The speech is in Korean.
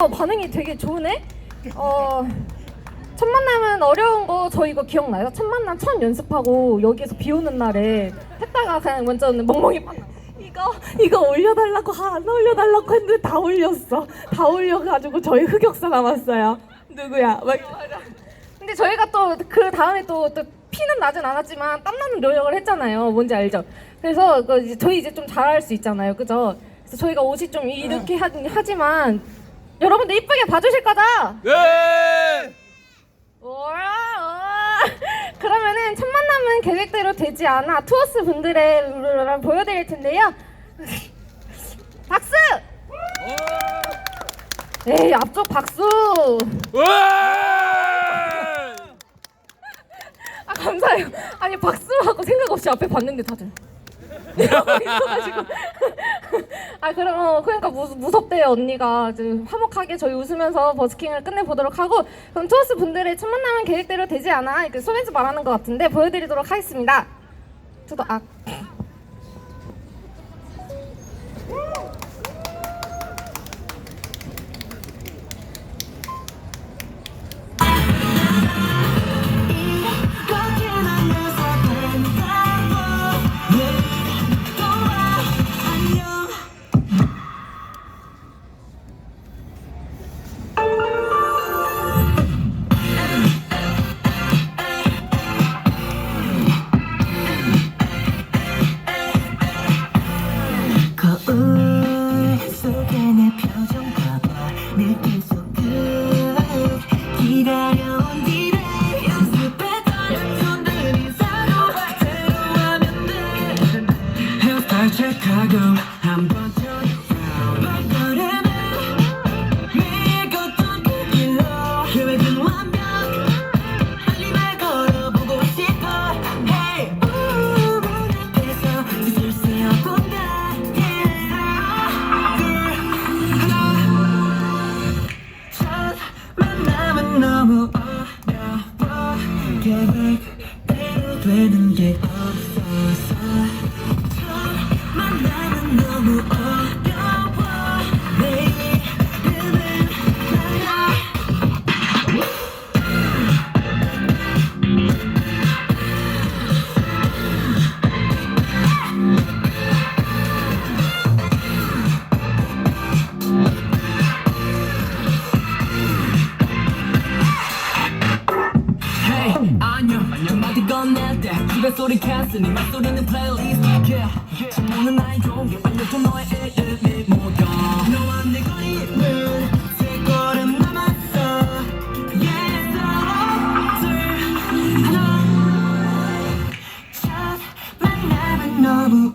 어, 반응이 되게 좋으네. 어, 첫 만남은 어려운 거 저 이거 기억나요? 첫 만남 첫 연습하고 여기에서 비 오는 날에 했다가 그냥 완전 멍멍이 pan 이거 이거 올려달라고 아, 안 올려달라고 했는데 다 올렸어. 다 올려가지고 저희 흑역사 남았어요. 누구야? 막 근데 저희가 또 그 다음에 또, 또 피는 나진 않았지만 땀나는 노력을 했잖아요. 뭔지 알죠? 그래서 그 이제 저희 이제 좀 잘할 수 있잖아요. 그죠? 그래서 저희가 옷이 좀 이렇게 하, 하지만 여러분들 이쁘게 봐주실 거죠? 네! 우와, 우와. 그러면은 첫 만남은 계획대로 되지 않아 투어스 분들의 룰을 보여드릴 텐데요. 박수! 에이 앞쪽 박수! 아 감사해요. 아니 박수하고 생각 없이 앞에 봤는데 다들 이러고 아 그럼 어, 그러니까 무, 무섭대요 언니가. 이제 화목하게 저희 웃으면서 버스킹을 끝내보도록 하고. 그럼 투어스 분들의 첫 만남은 계획대로 되지 않아. 이렇게 소렌즈 말하는 것 같은데 보여드리도록 하겠습니다. 저도 아 거울 속에 내 표정 봐봐. 내 계속 끝 기다려온 뒤를 연습했던 손들이 서로 대로 하면 돼. 헤어스타일 체크하고 한번 되는 게 때 입에 소리 캔슬이 네 맛소리는 플레이리스트 yeah. 전문은 나의 용기 알려줘 너의 일일이 모두 너와 내 거리는 세 걸음 남았어. Yeah 사람들 하나 첫 만남은 너무